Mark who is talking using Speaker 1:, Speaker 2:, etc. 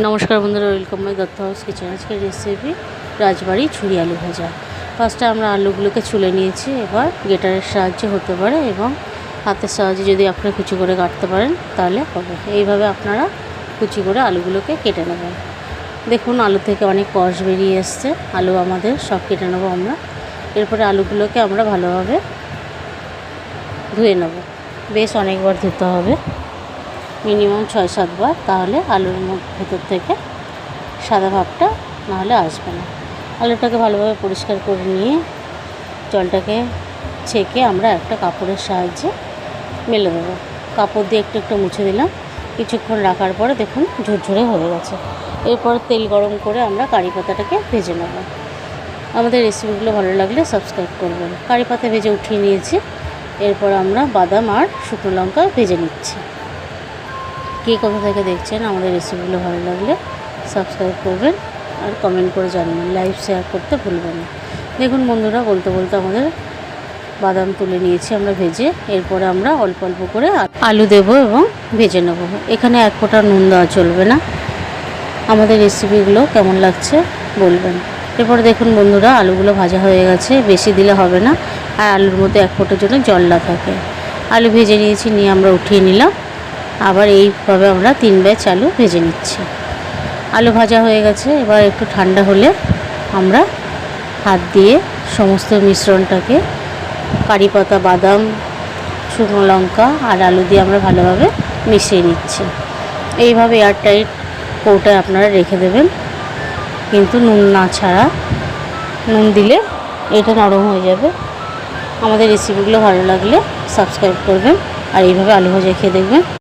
Speaker 1: নমস্কার বন্ধুরা welcome my Dutta house kitchen আজকের রেসিপি রাজবাড়ি ছুরি আলু ভাজা। ফার্স্টে আমরা আলুগুলোকে ছুলে নিয়েছি, এবার গেটারের সাহায্যে হতে পারে এবং হাতের সাহায্যে যদি আপনারা কুচি করে কাটতে পারেন, তাহলে হবে। এইভাবে আপনারা কুচি করে আলুগুলোকে কেটে নেবেন। দেখুন, আলু থেকে অনেক কষ বেরিয়ে এসছে। আলু আমাদের সব কেটে নেব আমরা। এরপরে আলুগুলোকে আমরা ভালোভাবে ধুয়ে নেব। বেশ অনেকবার ধুতে হবে। মিনিমাম ছয় সাতবার তাহলে আলুর ভেতর থেকে সাদা ভাবটা নাহলে আসবে না। আলুটাকে ভালোভাবে পরিষ্কার করে নিয়ে জলটাকে ছেঁকে আমরা একটা কাপড়ের সাহায্যে মেলে দেবো। কাপড় দিয়ে একটু একটু মুছে দিলাম। কিছুক্ষণ রাখার পরে দেখুন ঝরঝরে হয়ে গেছে। এরপর তেল গরম করে আমরা কারি পাতাটাকে ভেজে নেব। আমাদের রেসিপিগুলো ভালো লাগলে সাবস্ক্রাইব করবেন। কারি পাতা ভেজে উঠিয়ে নিয়েছি। এরপর আমরা বাদাম আর শুকনো লঙ্কা ভেজে নিচ্ছি। কে কোথা থেকে দেখছেন, আমাদের রেসিপিগুলো ভালো লাগলে সাবস্ক্রাইব করবেন আর কমেন্ট করে জানাবেন। লাইভ শেয়ার করতে ভুলবেন না। দেখুন বন্ধুরা, বলতে বলতে আমাদের বাদাম তুলে নিয়েছি আমরা ভেজে। এরপরে আমরা অল্প অল্প করে আলু দেব এবং ভেজে নেব। এখানে এক ফোঁটা নুন দেওয়া চলবে না। আমাদের রেসিপিগুলো কেমন লাগছে বলবেন। এরপরে দেখুন বন্ধুরা, আলুগুলো ভাজা হয়ে গেছে। বেশি দিলে হবে না। আর আলুর মধ্যে এক ফোঁটার জন্য জল না থাকে। আলু ভেজে নিয়েছি, নিয়ে আমরা উঠিয়ে নিলাম। আবার এইভাবে আমরা তিন ব্যাচ আলু ভেজে নিচ্ছি। আলু ভাজা হয়ে গেছে, এবার একটু ঠান্ডা হলে আমরা হাত দিয়ে সমস্ত মিশ্রণটাকে কারি পাতা, বাদাম, শুকনো লঙ্কা আর আলু দিয়ে আমরা ভালোভাবে মিশিয়ে নিচ্ছি। এইভাবে এয়ারটাইট কৌটায় আপনারা রেখে দেবেন। কিন্তু নুন না ছাড়া নুন দিলে এটা নরম হয়ে যাবে। আমাদের রেসিপিগুলো ভালো লাগলে সাবস্ক্রাইব করবেন আর এইভাবে আলু ভাজা খেয়ে দেখবেন।